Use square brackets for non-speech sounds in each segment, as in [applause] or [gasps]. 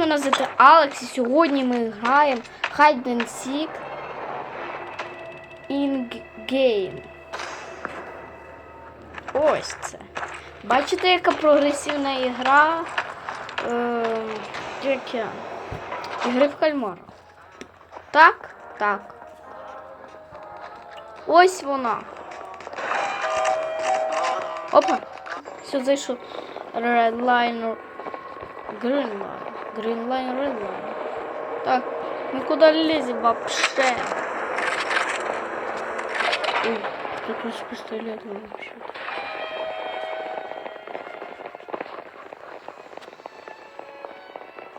мене звати Алекс, і сьогодні ми граємо Hide and Seek in Game. Ось це. Бачите, яка прогресивна ігра? Е? Ігри в кальмара. Так? Так. Ось вона. Опа. Все, зайшов. Red line. Green line. Red line. Так, мы куда лезем вообще? Ой, тут у нас вообще.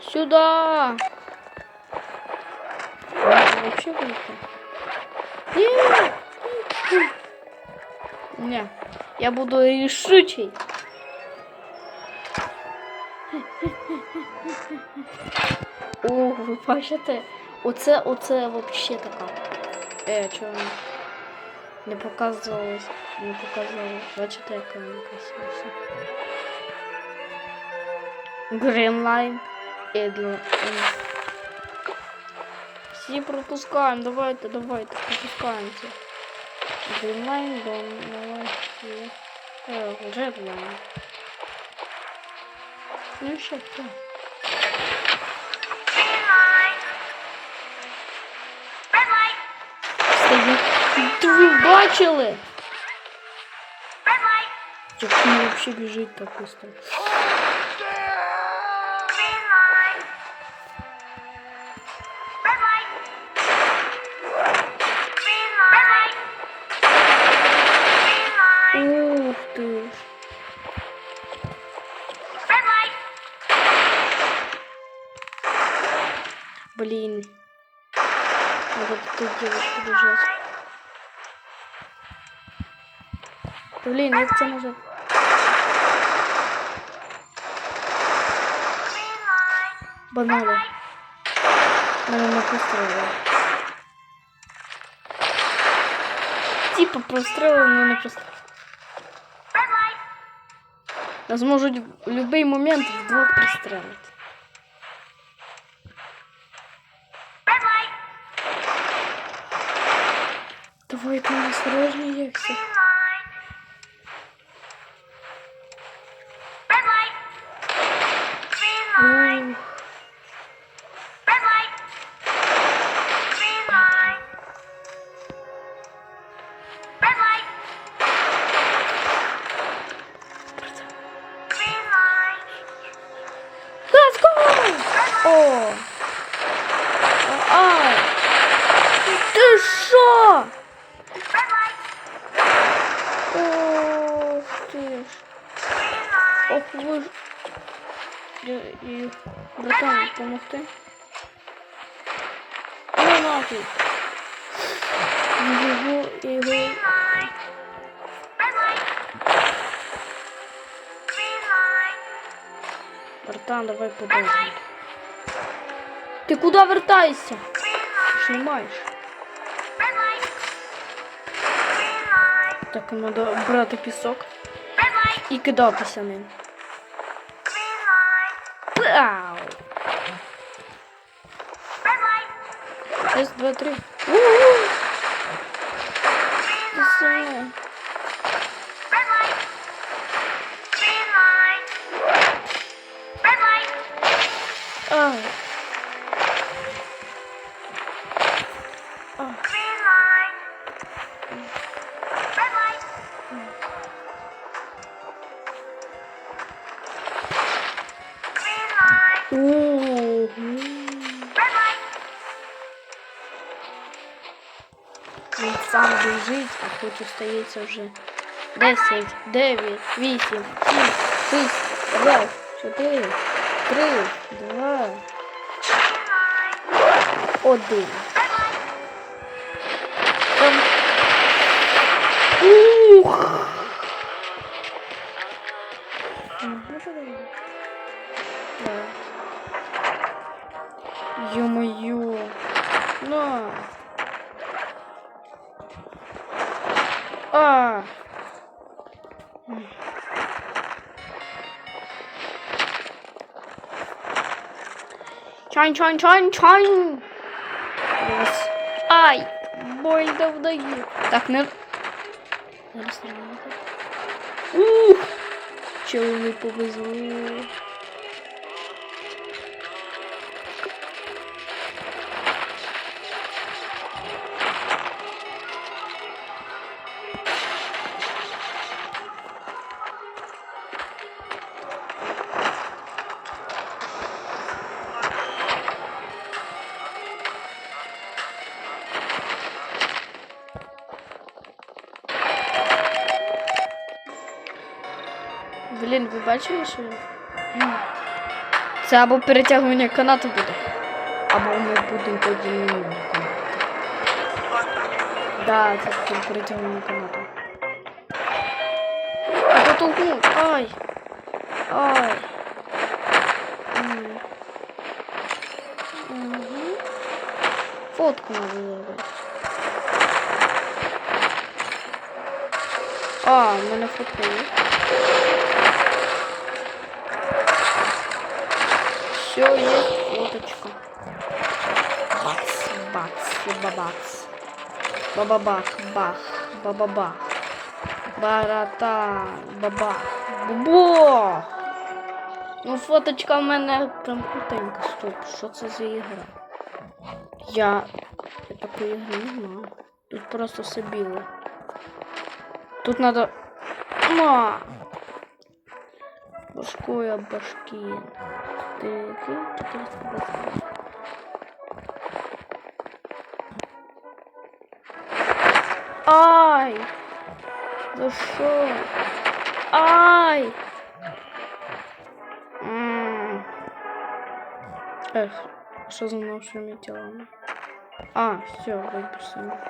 Сюда! Вообще. Нет! Не, я буду решучий. Ви бачите? Оце, оце вообще така. Е, чого не, показувалось, не показувалось. Бачите, яка вона красивіша. Green line. Едла. Всі пропускаємо, давайте, давайте, пропускаємося. Line, давай. Е, line. Ну що, так. Ви бачили? Як він вообще біжить так быстро? Блин, як це може? Банали. Мене не прострелили. Типа прострелили, но не прострелили. Нас можуть в будь-який момент вдвох пристрелити. Давай там осторожнее, Екси. Братан, давай вертаєшся? Ти ж не маєш. Так, треба брати пісок і кидатися ним. Пау! Раз, два, три. У-у-у! Ай. А. Ого. Він сам біжить, а хоч остається вже 10, 9, 8, 7, 6, 5, 4, 3, 2, 1. Чайн, чайн, чайн, чайн. Раз. Ай! Больно в ноги. Так, не... Зараз нормально. Ух! Чого не повезло. Блін, ви бачили, що він? Це або перетягування канату буде, або ми будемо тоді канату. Да, це перетягування канату. А потолкнув. Ай! Ай! Мгм. Фотку надо зробити. А, в мене фотка є. Все, есть фоточка. Бац, бац, бабац. Бабабак, бах, бабаба. Барата, баба. Бубо. Ну, фоточка в мене прям крутенька. Стоп, що це за ігра? Я... Я такої ігри не знаю. Тут просто все біле. Тут надо... Ма! Башкоя башки. 4, 425. Ай! За что? Ай! Эх, что за новшими делами? А, все, выписано.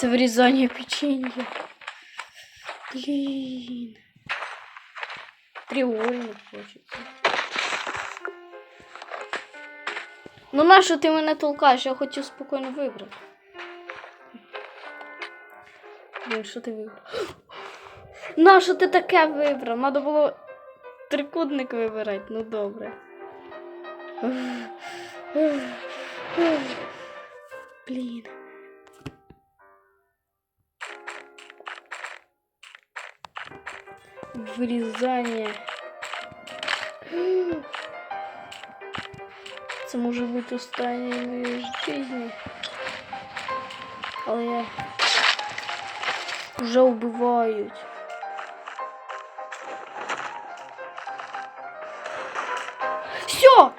Це вирізання печенья. Блін. Треугольник хочеться. Ну нащо ти мене толкаєш? Я хотів спокійно вибрати. Блін, що ти вибрав? [gasps] Нащо ти таке вибрав? Надо було трикутник вибирати, ну добре. [sighs] [sighs] [sighs] Блін. Вирізання. Це може бути останнє моєї житті. Але я вже вбивають. Все!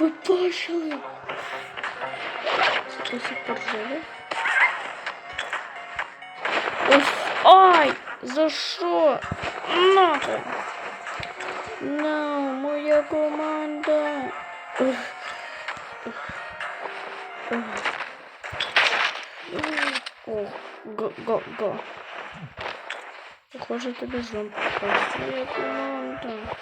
Ви бачили? Це до сих пор живе? Ось, ай! За що? Нахуй. На, моя команда! О, го, го, го. Похоже, тебе злом попасть. Моя команда.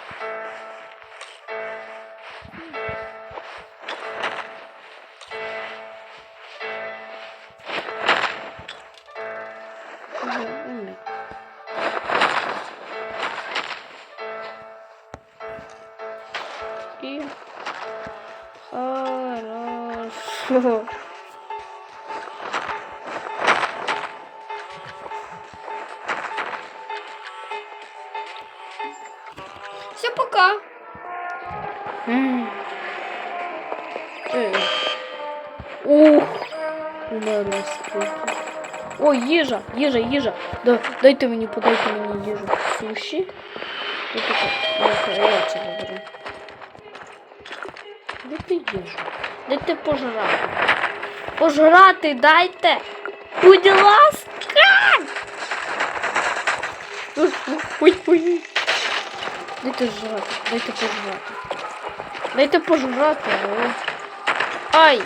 Все, пока. Ух, умерла скільки. Ой, їжа, їжа, їжа. Да, дайте мені, подайте мені їжу. Суші. Я це виберу. Дайте їжу. Дайте пожрати. Пожрати дайте. Будь ласка. Ой, ой, ой. Дайте жрати, дайте пожрати. Дайте пожрати. алло. Ай.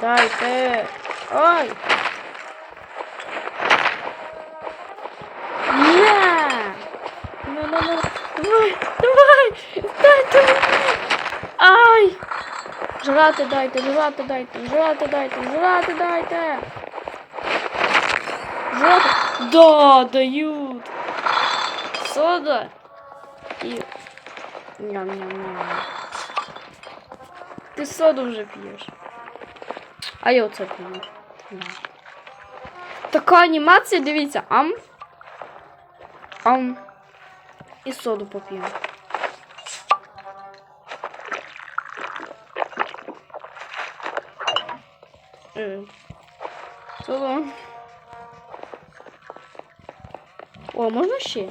Дайте. Ай. На. Ну, ну, ну. Давай, давай. Дайте. Ай. Жрати дайте, жрати дайте, жрати дайте, жрати дайте. Да, дают. Сода. И... Ням-ням-ням. Ти соду вже п'єш. А я оце п'ю. Да. Така анімація, дивіться, ам. Ам. І соду поп'ємо. Е. Соду. О, можна ще?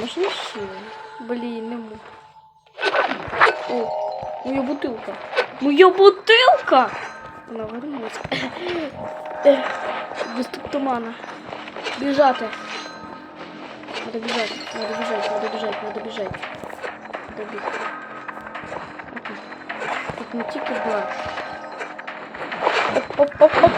Можна ще? Блін, не можу. О, моя бутилка. Моя бутилка! Вона вернулась. [coughs] Виступ тумана. Біжати. Надо бежать, надо бежать, надо бежать, надо бежать. Надо бегать. Тут не тільки була. Оп, оп, оп,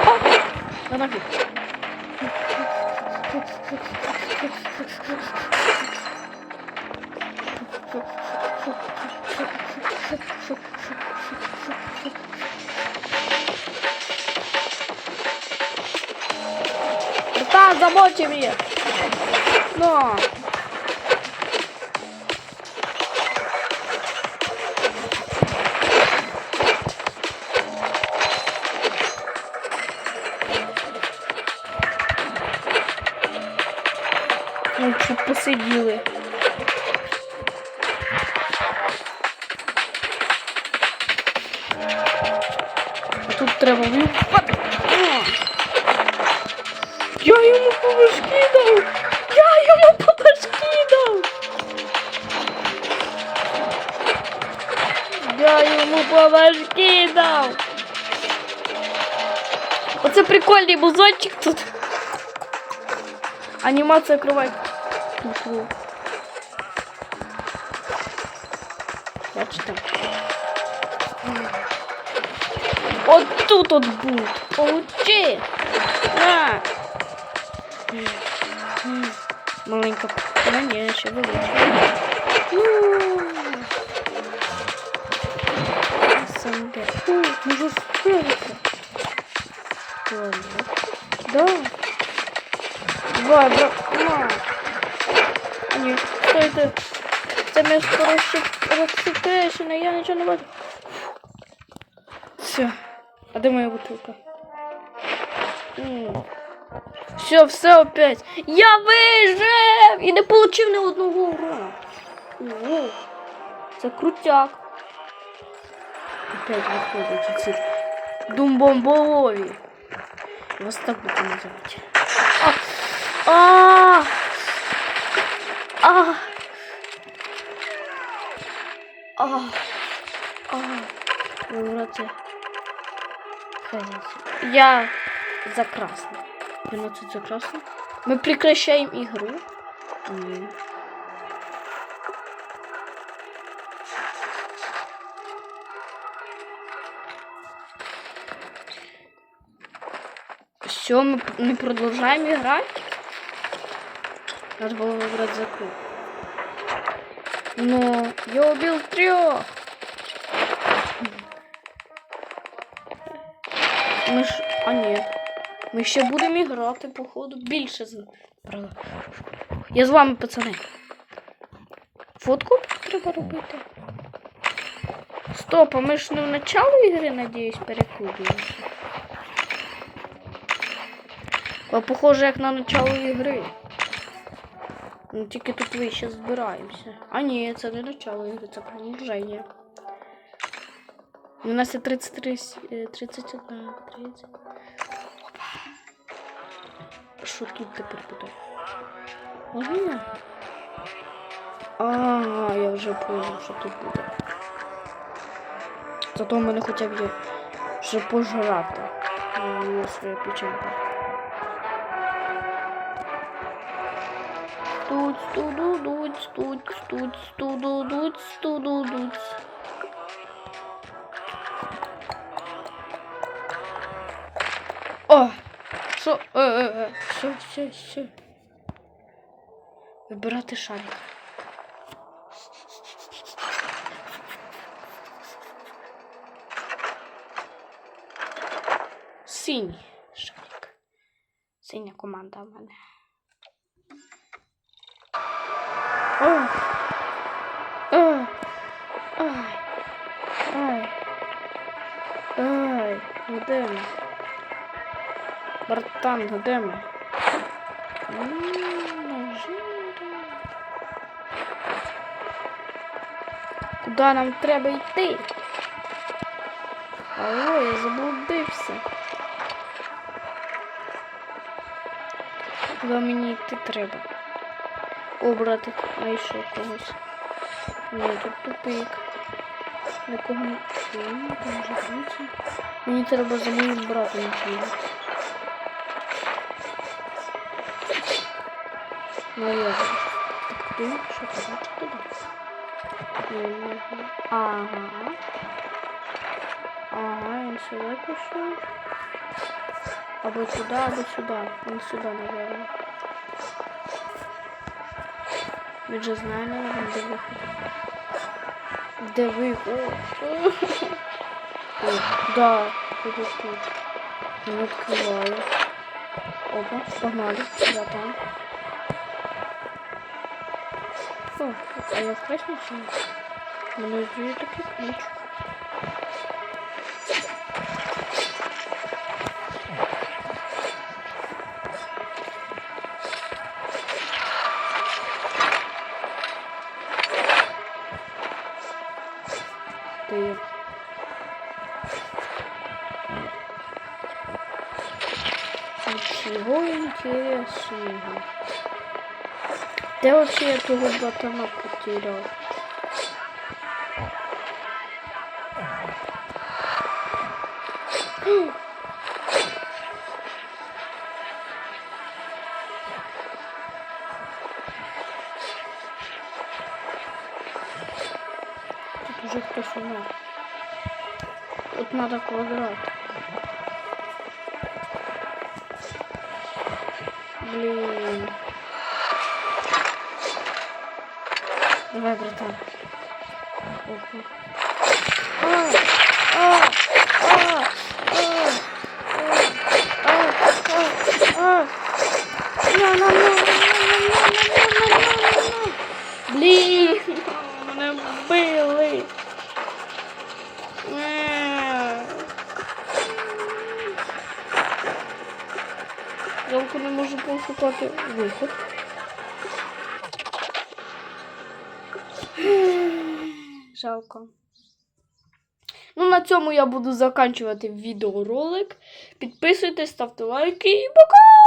На нафиг. Братан, замочи меня! Но! Ну, чуть посиділи. А тут треба влюбати. Я йому по башки дав! Оце прикольний музончик тут. Анімація кровай. Фу. Бачите? От тут от був. Получи. На. Маленька. Ну, ні, ще велика. СНГ. О, можу спереду. Туалет. Да. Два, бра... На. А ні, стойте. Це місто розсек- розсекречене, я нічого не бачу. Все. А де моя бутилка? М. Все, все опять. Я вижив! І не получив ні одного урона. Це крутяк Опять виходять ці думбомболові. Вас так будете називати. А! А! А! А! А! Вибрати. Я за красный. 12 за красный. Мы прекращаем игру. Все, мы не продолжаем играть. Надо было выбрать за круг. Но я убил трех. Ми ж. А ні. Ми ще будемо грати, походу, більше з. Правда. Я з вами, пацани. Фотку треба робити. Стоп, а ми ж не в начало ігри, надіюсь, переклубуємося. похоже, як на начало ігри. Ну тільки тут вище збираємося. А ні, це не начало ігри, це продовження. У нас є 33, е, 31, 30. Що тут тепер буде? Ага. Ага, я вже понял, що тут буде. Зато в мене хоча б є що пожрати. Ну, своя печенька. Тут, студу, дуть, тут, тут, студу, дуть, студу, дуть. О! Що? Е, е, е. Що, що, що? Вибирати шарик. Синій шарик. Синя команда в мене. Ай. Ай. Ай. Ай. Ай. Ну ми? Братан, ну де ми? Куди нам треба йти? Алло, я заблудився. Куди мені йти треба? О, братик, знайшов когось. Ні, тут тупик. Нікого не чую, там вже бути. Мені треба за моїм братом йти. Ну я. Так ти що казати туди? Не. Ага. Ага, він сюди пішов. Або сюди, або сюди. Він сюди, наверное. Ми вже знаємо, де виход. Де виход? Да, подожди. Не відкриваю. Опа, погнали. Да, там. О, а я страшно чи ні? Мене ключ. śniegu. Dało się ja tu chyba to na potyrał. Dużo ktoś ma. Od nada kwadrat. Блин. Давай, братан. Опа. А! А! А! А! А! А! А! На, на, на, на, на, на, на, на, на, на, на. Блін, мене вбили. Е. Жалко не можу пошукати виход. Жалко. Ну, на цьому я буду заканчувати відеоролик. Підписуйтесь, ставте лайки і пока!